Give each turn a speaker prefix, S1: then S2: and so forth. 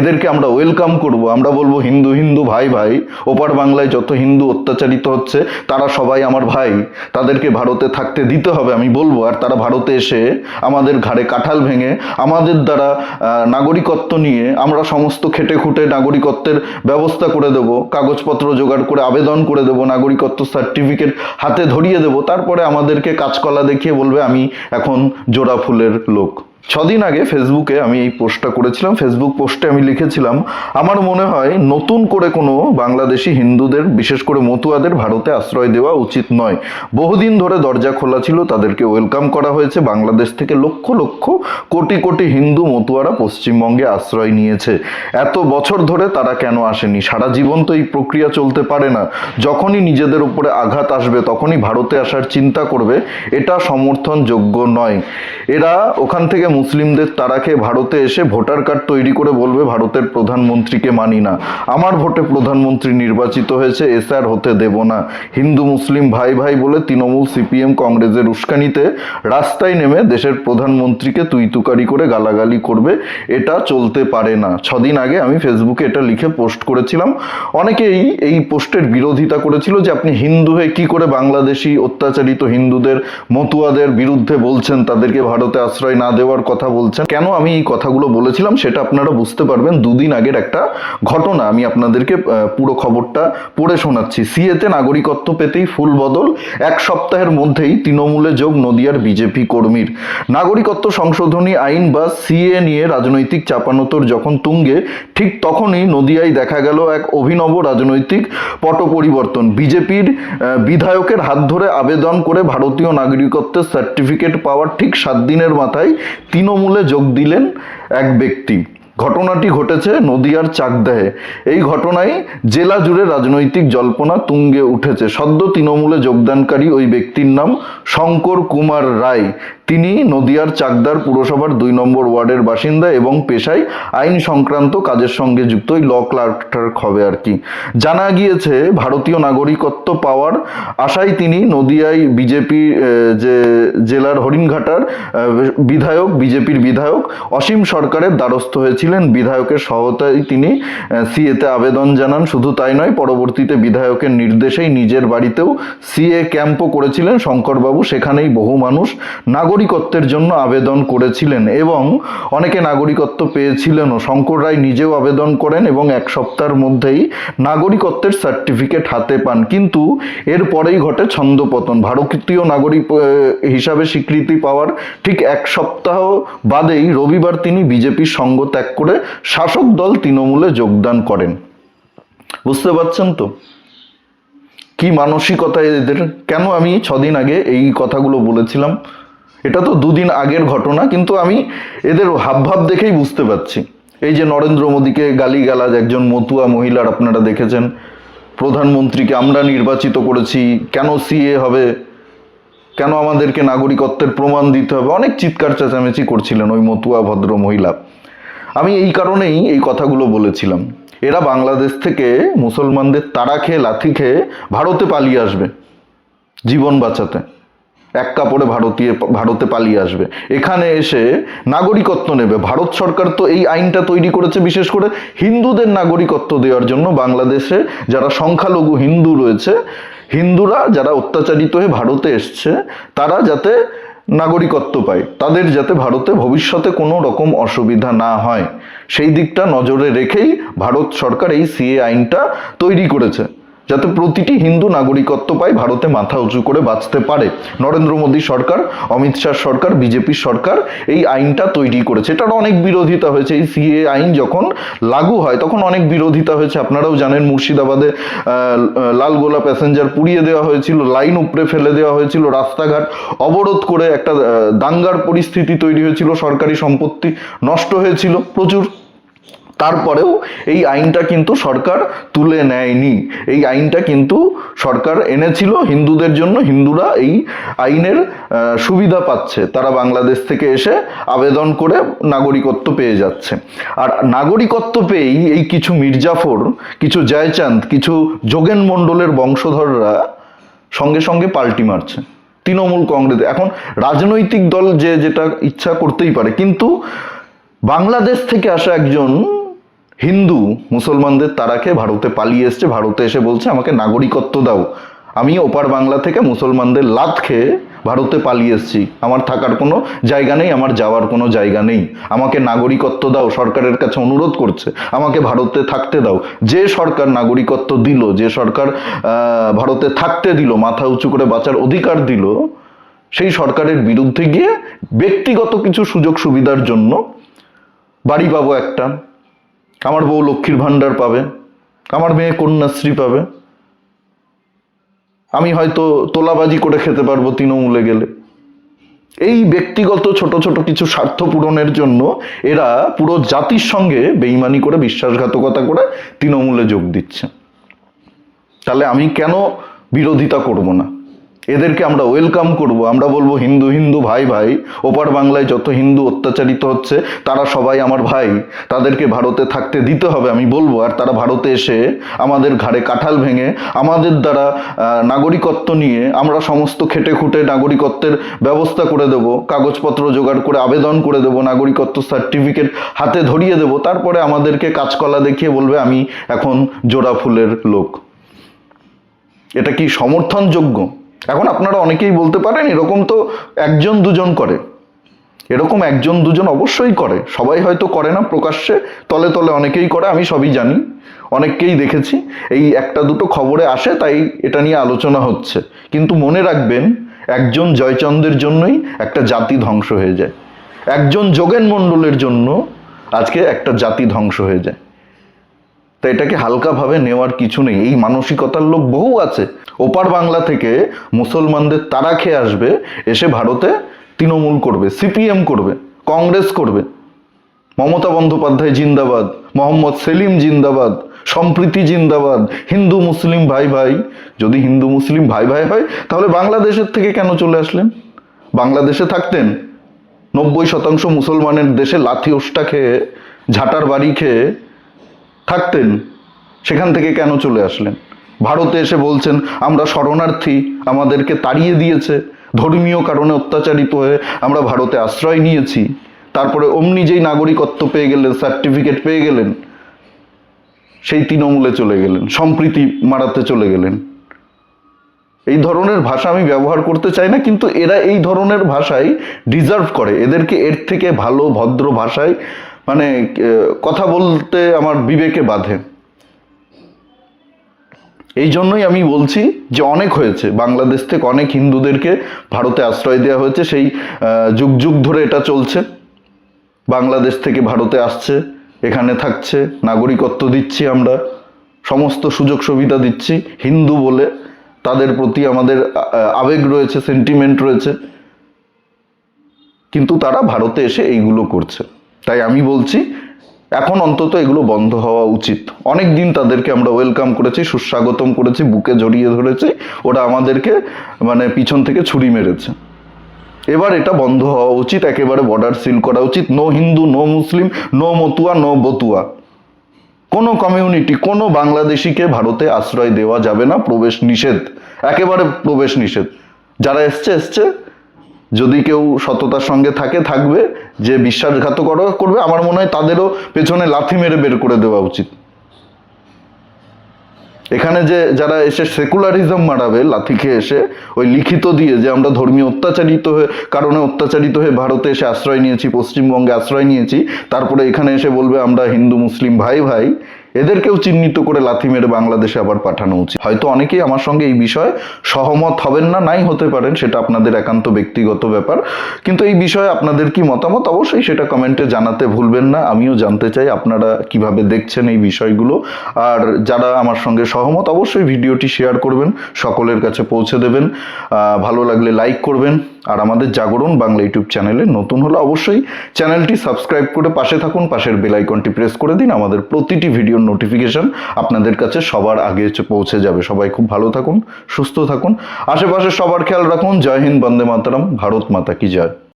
S1: এদেরকে আমরা ওয়েলকাম করব। আমরা বলব, হিন্দু হিন্দু, ভাই ভাই, ওপার বাংলায় যত হিন্দু অত্যাচারিত হচ্ছে, তারা সবাই আমার ভাই। তাদেরকে ভারতে থাকতে দিতে হবে। আমি বলব, আর তারা ভারতে এসে আমাদের ঘাড়ে কাঁঠাল ভেঙে, আমাদের দ্বারা নাগরিকত্ব নিয়ে আমরা সমস্ত খেটে খুঁটে নাগরিকত্বের ব্যবস্থা করে দেব, কাগজপত্র জোগাড় করে আবেদন করে দেব, নাগরিকত্ব সার্টিফিকেট হাতে ধরিয়ে দেব। তারপরে আমাদেরকে কাঁচকলা দেখিয়ে বলবে, আমি এখন জোড়া ফুলের লোক। ছদিন আগে ফেসবুকে আমি এই পোস্টটা করেছিলাম। ফেসবুক পোস্টে আমি লিখেছিলাম, আমার মনে হয় নতুন করে কোনো বাংলাদেশি হিন্দুদের, বিশেষ করে মতুয়াদের ভারতে আশ্রয় দেওয়া উচিত নয়। বহুদিন ধরে দরজা খোলা ছিল, তাদেরকে ওয়েলকাম করা হয়েছে। বাংলাদেশ থেকে লক্ষ লক্ষ কোটি কোটি হিন্দু মতুয়ারা পশ্চিমবঙ্গে আশ্রয় নিয়েছে। এত বছর ধরে তারা কেন আসেনি? সারা জীবন তো এই প্রক্রিয়া চলতে পারে না। যখনই নিজেদের উপরে আঘাত আসবে, তখনই ভারতে আসার চিন্তা করবে, এটা সমর্থনযোগ্য নয়। এরা ওখান থেকে মুসলিমদের তারাকে ভারতে এসে ভোটার কার্ড তৈরি করে বলবে ভারতের প্রধানমন্ত্রীকে মানি না। আমার ভোটে প্রধানমন্ত্রী নির্বাচিত হয়েছে, এসআর হতে দেব না। হিন্দু মুসলিম ভাই ভাই বলে তৃণমূল সিপিএম কংগ্রেসের উস্কানিতে রাস্তায় নেমে দেশের প্রধানমন্ত্রীকে তুইতুকারি করে গালাগালি করবে, এটা চলতে পারে না। ছদিন আগে আমি ফেসবুকে এটা লিখে পোস্ট করেছিলাম। অনেকেই এই পোস্টের বিরোধিতা করেছিল যে আপনি হিন্দু হয়ে কি করে বাংলাদেশি অত্যাচারিত হিন্দুদের, মতুয়াদের বিরুদ্ধে বলছেন, তাদেরকে ভারতে আশ্রয় না দেওয়ার কথা বলছেন। কেন আমি এই কথাগুলো বলেছিলাম সেটা আপনারা বুঝতে পারবেন। দুদিন আগের একটা ঘটনা আমি আপনাদেরকে পুরো খবরটা পড়ে শোনাচ্ছি। সিএতে নাগরিকত্ব পেতেই ফুল বদল, এক সপ্তাহের মধ্যেই তৃণমূলে যোগ নদিয়ার বিজেপি কর্মীর। নাগরিকত্ব সংশোধনী আইন বা সিএ নিয়ে রাজনৈতিক চাপানোতর যখন তুঙ্গে, ঠিক তখনই নদিয়ায় দেখা গেল এক অভিনব রাজনৈতিক পট পরিবর্তন বিজেপির বিধায়কের হাত ধরে আবেদন করে ভারতীয় নাগরিকত্বের সার্টিফিকেট পাওয়ার ঠিক সাত দিনের মাথায় তৃণমূলে যোগ দিলেন এক ব্যক্তি। ঘটনাটি ঘটেছে নদিয়ার চাকদাহে। এই ঘটনায় জেলা জুড়ে রাজনৈতিক জল্পনা তুঙ্গে উঠেছে। সদ্য তৃণমূলে যোগদানকারী ওই ব্যক্তির নাম শঙ্কর কুমার রায়। তিনি নদিয়ার চাকদার পুরসভার দুই নম্বর ওয়ার্ডের বাসিন্দা এবং পেশায় আইন সংক্রান্ত কাজের সঙ্গে যুক্ত ওই ল ক্লার্ক হবে আর কি। জানা গিয়েছে, ভারতীয় নাগরিকত্ব পাওয়ার আশায় তিনি নদিয়ায় বিজেপি যে জেলার হরিণঘাটার বিধায়ক, বিজেপির বিধায়ক অসীম সরকারের দ্বারস্থ হয়েছিলেন বিধায়কের সহায়তায় তিনি সিএতে আবেদন জানান। শুধু তাই নয়, পরবর্তীতে বিধায়কের নির্দেশেই নিজের বাড়িতেও সিএ ক্যাম্পও করেছিলেন। শঙ্করবাবু সেখানেই বহু মানুষ নাগরিকত্বের জন্য আবেদন করেছিলেন এবং অনেকে নাগরিকত্ব পেয়েছিলেনও। শঙ্কর রায় নিজেও আবেদন করেন এবং এক সপ্তাহের মধ্যেই নাগরিকত্বের সার্টিফিকেট হাতে পান। কিন্তু এরপরেই ঘটে ছন্দপতন। ভারতীয় নাগরিক হিসাবে স্বীকৃতি পাওয়ার ঠিক এক সপ্তাহ বাদেই রবিবার তিনি বিজেপির সঙ্গ ত্যাগ করে শাসক দল তৃণমূলে যোগদান করেন। বুঝতে পারছেন তো? কি মানসিকতা এদের? কেন আমি ছদিন আগে এই কথাগুলো বলেছিলাম? এটা তো দুদিন আগের ঘটনা, কিন্তু আমি এদের হাবভাব দেখেই বুঝতে পারছি। এই যে নরেন্দ্র মোদীকে গালিগালাজ, একজন মতুয়া মহিলার আপনারা দেখেছেন। প্রধানমন্ত্রীকে আমরা নির্বাচিত করেছি, কেন সিএ হবে? কেন আমাদেরকে নাগরিকত্বের প্রমাণ দিতে হবে? অনেক চিৎকার চেঁচামেচি করছিলেন ওই মতুয়া ভদ্র মহিলা। আমি এই কারণেই এই কথাগুলো বলেছিলাম। এরা বাংলাদেশ থেকে মুসলমানদের তাড়া খেয়ে লাথি খেয়ে ভারতে পালিয়ে আসবে, জীবন বাঁচাতে। এক কাপড়ে ভারতীয়, ভারতে পালিয়ে আসবে। এখানে এসে নাগরিকত্ব নেবে। ভারত সরকার তো এই আইনটা তৈরি করেছে বিশেষ করে হিন্দুদের নাগরিকত্ব দেওয়ার জন্য। বাংলাদেশে যারা সংখ্যালঘু হিন্দু রয়েছে, হিন্দুরা যারা অত্যাচারিত হয়ে ভারতে এসছে, তারা যাতে নাগরিকত্ব পায়। তাদের যাতে ভারতে ভবিষ্যতে কোনো রকম অসুবিধা না হয়। সেই দিকটা নজরে রেখেই ভারত সরকার এই সিএ আইনটা তৈরি করেছে। যাতে প্রতিটি হিন্দু নাগরিকত্ব পায়, ভারতে মাথা উঁচু করে বাঁচতে পারে। নরেন্দ্র মোদী সরকার, অমিত শাহ সরকার, বিজেপি সরকার এই আইনটা তৈরি করেছে। এটার অনেক বিরোধিতা হয়েছে। এই সিএ আইন যখন লাগু হয়, তখন অনেক বিরোধিতা হয়েছে। আপনারাও জানেন, মুর্শিদাবাদে লালগোলা প্যাসেঞ্জার পুড়িয়ে দেওয়া হয়েছিল, লাইন উপড়ে ফেলে দেওয়া হয়েছিল, রাস্তাঘাট অবরোধ করে একটা দাঙ্গার পরিস্থিতি তৈরি হয়েছিল, সরকারি সম্পত্তি নষ্ট হয়েছিল, প্রচুর তারপরেও এই আইনটা কিন্তু সরকার তুলে নেয়নি। এই আইনটা কিন্তু সরকার এনেছিল হিন্দুদের জন্য, হিন্দুরা এই আইনের সুবিধা পাচ্ছে। তারা বাংলাদেশ থেকে এসে আবেদন করে নাগরিকত্ব পেয়ে যাচ্ছে। আর নাগরিকত্ব পেয়েই এই কিছু মির্জাফর, কিছু জয়চাঁদ, কিছু যোগেন মণ্ডলের বংশধররা সঙ্গে সঙ্গে পাল্টি মারছে। তৃণমূল কংগ্রেস, এখন রাজনৈতিক দল যে যেটা ইচ্ছা করতেই পারে। কিন্তু বাংলাদেশ থেকে আসা একজন হিন্দু মুসলমানদের তারাকে ভারতে পালিয়ে এসছে, ভারতে এসে বলছে, আমাকে নাগরিকত্ব দাও। আমি ওপার বাংলা থেকে মুসলমানদের লাত খেয়ে ভারতে পালিয়ে এসেছি। আমার থাকার কোনো জায়গা নেই, আমার যাওয়ার কোনো জায়গা নেই। আমাকে নাগরিকত্ব দাও, সরকারের কাছে অনুরোধ করছে। আমাকে ভারতে থাকতে দাও। যে সরকার নাগরিকত্ব দিল, যে সরকার ভারতে থাকতে দিল, মাথা উঁচু করে বাঁচার অধিকার দিল, সেই সরকারের বিরুদ্ধে গিয়ে ব্যক্তিগত কিছু সুযোগ সুবিধার জন্য বাড়ি পাবো একটা। আমার বউ লক্ষ্মীর ভাণ্ডার পাবে আমার মেয়ে কন্যাশ্রী পাবে। আমি হয়তো তোলাবাজি করে খেতে পারব তৃণমূলে গেলে। এই ব্যক্তিগত ছোট ছোট কিছু স্বার্থ পূরণের জন্য এরা পুরো জাতির সঙ্গে বেইমানি করে, বিশ্বাসঘাতকতা করে তৃণমূলে যোগ দিচ্ছে। তাহলে আমি কেন বিরোধিতা করব না? এদেরকে আমরা ওয়েলকাম করব। আমরা বলব, হিন্দু হিন্দু, ভাই ভাই, ওপার বাংলায় যত হিন্দু অত্যাচারিত হচ্ছে, তারা সবাই আমার ভাই। তাদেরকে ভারতে থাকতে দিতে হবে। আমি বলব, আর তারা ভারতে এসে আমাদের ঘাড়ে কাঁঠাল ভেঙে, আমাদের দ্বারা নাগরিকত্ব নিয়ে আমরা সমস্ত খেটে খুঁটে নাগরিকত্বের ব্যবস্থা করে দেব, কাগজপত্র জোগাড় করে আবেদন করে দেব, নাগরিকত্ব সার্টিফিকেট হাতে ধরিয়ে দেব। তারপরে আমাদেরকে কাজকলা দেখিয়ে বলবে, আমি এখন জোড়া ফুলের লোক। এটা কি সমর্থনযোগ্য? এখন আপনারা অনেকেই বলতে পারেন, এরকম তো একজন দুজন করে। এরকম একজন দুজন অবশ্যই করে। সবাই হয়তো করে না প্রকাশ্যে, তলে তলে অনেকেই করে, আমি সবই জানি, অনেককেই দেখেছি। এই একটা দুটো খবরে আসে, তাই এটা নিয়ে আলোচনা হচ্ছে। কিন্তু মনে রাখবেন, একজন জয়চন্দ্রের জন্যই একটা জাতি ধ্বংস হয়ে যায়। একজন যোগেন মণ্ডলের জন্য আজকে একটা জাতি ধ্বংস হয়ে যায়। তো এটাকে হালকাভাবে নেওয়ার কিছু নেই। এই মানসিকতার লোক বহু আছে। ওপার বাংলা থেকে মুসলমানদের তারা খেয়ে আসবে, এসে ভারতে তৃণমূল করবে, সিপিএম করবে, কংগ্রেস করবে। মমতা বন্দ্যোপাধ্যায় জিন্দাবাদ, মোহাম্মদ সেলিম জিন্দাবাদ, সম্প্রীতি জিন্দাবাদ, হিন্দু মুসলিম ভাই ভাই। যদি হিন্দু মুসলিম ভাই ভাই হয়, তাহলে বাংলাদেশের থেকে কেন চলে আসলেন? বাংলাদেশে থাকতেন, নব্বই শতাংশ মুসলমানের দেশে লাথি ওষ্টা খেয়ে, ঝাঁটার বাড়ি খেয়ে থাকতেন, সেখান থেকে কেন চলে আসলেন? ভারতে এসে বলছেন, আমরা শরণার্থী, আমাদেরকে তাড়িয়ে দিয়েছে। ধর্মীয় কারণে অত্যাচারিত হয়ে আমরা ভারতে আশ্রয় নিয়েছি। তারপরে অমনি যেই নাগরিকত্ব পেয়ে গেলেন, সার্টিফিকেট পেয়ে গেলেন, সেই তৃণমূলে চলে গেলেন, সম্প্রীতি মারাতে চলে গেলেন। এই ধরনের ভাষা আমি ব্যবহার করতে চাই না, কিন্তু এরা এই ধরনের ভাষাই ডিজার্ভ করে। এদেরকে এর থেকে ভালো, ভদ্র ভাষায় মানে কথা বলতে আমার বিবেকে বাধে। এই জন্যই আমি বলছি যে অনেক হয়েছে। বাংলাদেশ থেকে অনেক হিন্দুদেরকে ভারতে আশ্রয় দেওয়া হয়েছে। সেই যুগ যুগ ধরে এটা চলছে। বাংলাদেশ থেকে ভারতে আসছে, এখানে থাকছে, নাগরিকত্ব দিচ্ছি আমরা, সমস্ত সুযোগ সুবিধা দিচ্ছি। হিন্দু বলে তাদের প্রতি আমাদের আবেগ রয়েছে সেন্টিমেন্ট রয়েছে। কিন্তু তারা ভারতে এসে এইগুলো করছে। তাই আমি বলছি এখন অন্তত এগুলো বন্ধ হওয়া উচিত। অনেক দিন তাদেরকে আমরা ওয়েলকাম করেছি, সুস্বাগতম করেছি, বুকে জড়িয়ে ধরেছি, ওরা আমাদেরকে মানে পিছন থেকে ছুরি মেরেছে। এবার এটা বন্ধ হওয়া উচিত, একেবারে বর্ডার সিল করা উচিত। No Hindu no Muslim no Matua no বতুয়া। কোনো কমিউনিটি কোনো বাংলাদেশিকে ভারতে আশ্রয় দেওয়া যাবে না, প্রবেশ নিষেধ। একেবারে প্রবেশ নিষেধ। যারা এসছে এসছে। যদি কেউ সততার সঙ্গে থাকে, থাকবে, যে বিশ্বাসঘাতকতা করবে, আমার মনে হয় তাদেরও পেছনে লাথি মেরে বের করে দেওয়া উচিত। এখানে যে যারা এসে সেকুলারিজম মারাবে লাথি খেয়ে এসে, ওই লিখিত দিয়ে যে আমরা ধর্মীয় অত্যাচারিত হয়ে, কারণে অত্যাচারিত হয়ে ভারতে এসে আশ্রয় নিয়েছি, পশ্চিমবঙ্গে আশ্রয় নিয়েছি, তারপরে এখানে এসে বলবে আমরা হিন্দু, মুসলিম, ভাই ভাই এদেরকেও চিহ্নিত করে লাথি মেরে বাংলাদেশে আবার পাঠানো উচিত। হয়তো অনেকেই আমার সঙ্গে এই বিষয়ে সহমত হবেন না, নাই হতে পারেন, সেটা আপনাদের একান্ত ব্যক্তিগত ব্যাপার। কিন্তু এই বিষয়ে আপনাদের কি মতামত? অবশ্যই সেটা কমেন্টে জানাতে ভুলবেন না। আমিও জানতে চাই আপনারা কীভাবে দেখছেন এই বিষয়গুলো। আর যারা আমার সঙ্গে সহমত, অবশ্যই ভিডিওটি শেয়ার করবেন, সকলের কাছে পৌঁছে দেবেন। ভালো লাগলে লাইক করবেন। আর আমাদের জাগরণ বাংলা ইউটিউব চ্যানেলে নতুন হলে অবশ্যই চ্যানেলটি সাবস্ক্রাইব করে পাশে থাকুন, পাশের বেলাইকনটি প্রেস করে দিন, আমাদের প্রতিটি ভিডিওর নোটিফিকেশান আপনাদের কাছে সবার আগে পৌঁছে যাবে। সবাই খুব ভালো থাকুন, সুস্থ থাকুন। আশেপাশে সবার খেয়াল রাখুন। জয় হিন্দ, বন্দে মাতারাম, ভারত মাতা কি জয়।